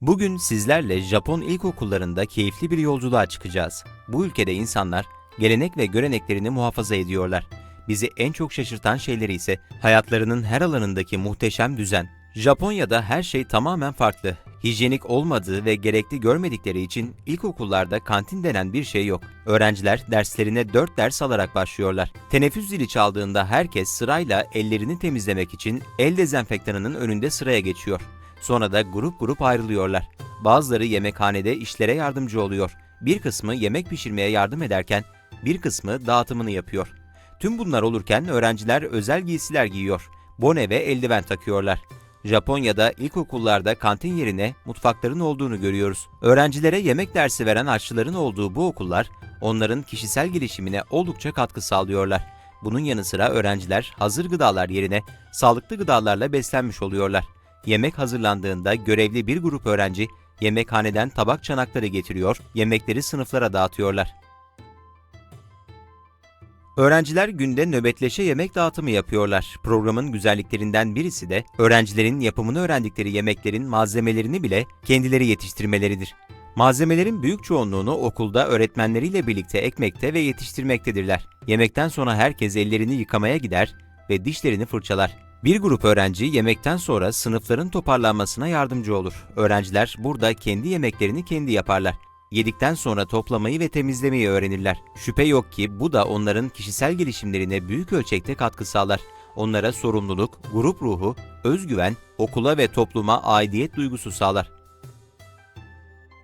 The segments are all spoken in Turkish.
Bugün sizlerle Japon ilkokullarında keyifli bir yolculuğa çıkacağız. Bu ülkede insanlar gelenek ve göreneklerini muhafaza ediyorlar. Bizi en çok şaşırtan şeyleri ise hayatlarının her alanındaki muhteşem düzen. Japonya'da her şey tamamen farklı. Hijyenik olmadığı ve gerekli görmedikleri için ilkokullarda kantin denen bir şey yok. Öğrenciler derslerine 4 ders alarak başlıyorlar. Teneffüs zili çaldığında herkes sırayla ellerini temizlemek için el dezenfektanının önünde sıraya geçiyor. Sonra da grup grup ayrılıyorlar. Bazıları yemekhanede işlere yardımcı oluyor. Bir kısmı yemek pişirmeye yardım ederken bir kısmı dağıtımını yapıyor. Tüm bunlar olurken öğrenciler özel giysiler giyiyor. Bone ve eldiven takıyorlar. Japonya'da ilkokullarda kantin yerine mutfakların olduğunu görüyoruz. Öğrencilere yemek dersi veren aşçıların olduğu bu okullar onların kişisel gelişimine oldukça katkı sağlıyorlar. Bunun yanı sıra öğrenciler hazır gıdalar yerine sağlıklı gıdalarla beslenmiş oluyorlar. Yemek hazırlandığında görevli bir grup öğrenci yemekhaneden tabak çanakları getiriyor, yemekleri sınıflara dağıtıyorlar. Öğrenciler günde nöbetleşe yemek dağıtımı yapıyorlar. Programın güzelliklerinden birisi de öğrencilerin yapımını öğrendikleri yemeklerin malzemelerini bile kendileri yetiştirmeleridir. Malzemelerin büyük çoğunluğunu okulda öğretmenleriyle birlikte ekmekte ve yetiştirmektedirler. Yemekten sonra herkes ellerini yıkamaya gider ve dişlerini fırçalar. Bir grup öğrenci yemekten sonra sınıfların toparlanmasına yardımcı olur. Öğrenciler burada kendi yemeklerini kendi yaparlar. Yedikten sonra toplamayı ve temizlemeyi öğrenirler. Şüphe yok ki bu da onların kişisel gelişimlerine büyük ölçekte katkı sağlar. Onlara sorumluluk, grup ruhu, özgüven, okula ve topluma aidiyet duygusu sağlar.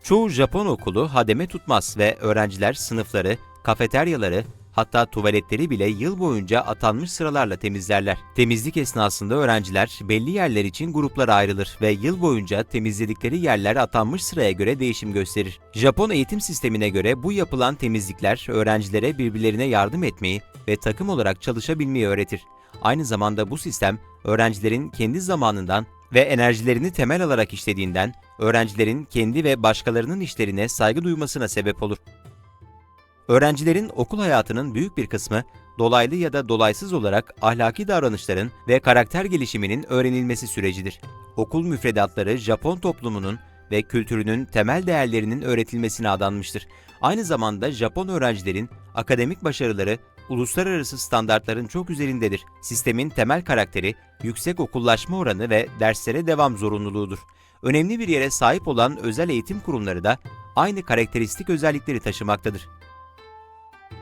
Çoğu Japon okulu hademe tutmaz ve öğrenciler sınıfları, kafeteryaları, hatta tuvaletleri bile yıl boyunca atanmış sıralarla temizlerler. Temizlik esnasında öğrenciler belli yerler için gruplara ayrılır ve yıl boyunca temizledikleri yerler atanmış sıraya göre değişim gösterir. Japon eğitim sistemine göre bu yapılan temizlikler öğrencilere birbirlerine yardım etmeyi ve takım olarak çalışabilmeyi öğretir. Aynı zamanda bu sistem öğrencilerin kendi zamanından ve enerjilerini temel alarak işlediğinden öğrencilerin kendi ve başkalarının işlerine saygı duymasına sebep olur. Öğrencilerin okul hayatının büyük bir kısmı dolaylı ya da dolaysız olarak ahlaki davranışların ve karakter gelişiminin öğrenilmesi sürecidir. Okul müfredatları Japon toplumunun ve kültürünün temel değerlerinin öğretilmesine adanmıştır. Aynı zamanda Japon öğrencilerin akademik başarıları uluslararası standartların çok üzerindedir. Sistemin temel karakteri yüksek okullaşma oranı ve derslere devam zorunluluğudur. Önemli bir yere sahip olan özel eğitim kurumları da aynı karakteristik özellikleri taşımaktadır.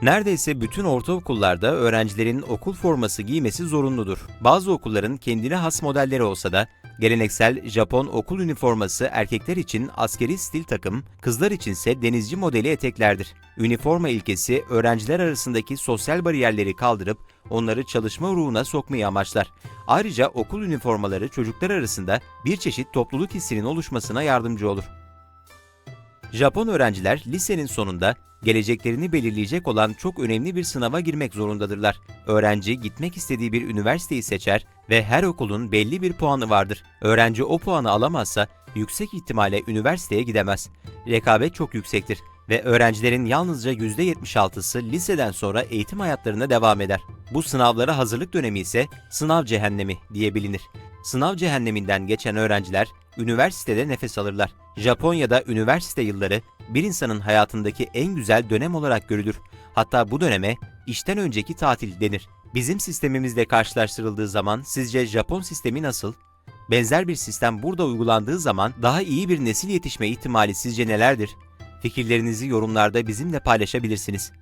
Neredeyse bütün ortaokullarda öğrencilerin okul forması giymesi zorunludur. Bazı okulların kendine has modelleri olsa da geleneksel Japon okul üniforması erkekler için askeri stil takım, kızlar içinse denizci modeli eteklerdir. Üniforma ilkesi öğrenciler arasındaki sosyal bariyerleri kaldırıp onları çalışma ruhuna sokmayı amaçlar. Ayrıca okul üniformaları çocuklar arasında bir çeşit topluluk hissinin oluşmasına yardımcı olur. Japon öğrenciler lisenin sonunda geleceklerini belirleyecek olan çok önemli bir sınava girmek zorundadırlar. Öğrenci gitmek istediği bir üniversiteyi seçer ve her okulun belli bir puanı vardır. Öğrenci o puanı alamazsa yüksek ihtimalle üniversiteye gidemez. Rekabet çok yüksektir ve öğrencilerin yalnızca %76'sı liseden sonra eğitim hayatlarına devam eder. Bu sınavlara hazırlık dönemi ise sınav cehennemi diye bilinir. Sınav cehenneminden geçen öğrenciler üniversitede nefes alırlar. Japonya'da üniversite yılları bir insanın hayatındaki en güzel dönem olarak görülür. Hatta bu döneme işten önceki tatil denir. Bizim sistemimizle karşılaştırıldığı zaman sizce Japon sistemi nasıl? Benzer bir sistem burada uygulandığı zaman daha iyi bir nesil yetişme ihtimali sizce nelerdir? Fikirlerinizi yorumlarda bizimle paylaşabilirsiniz.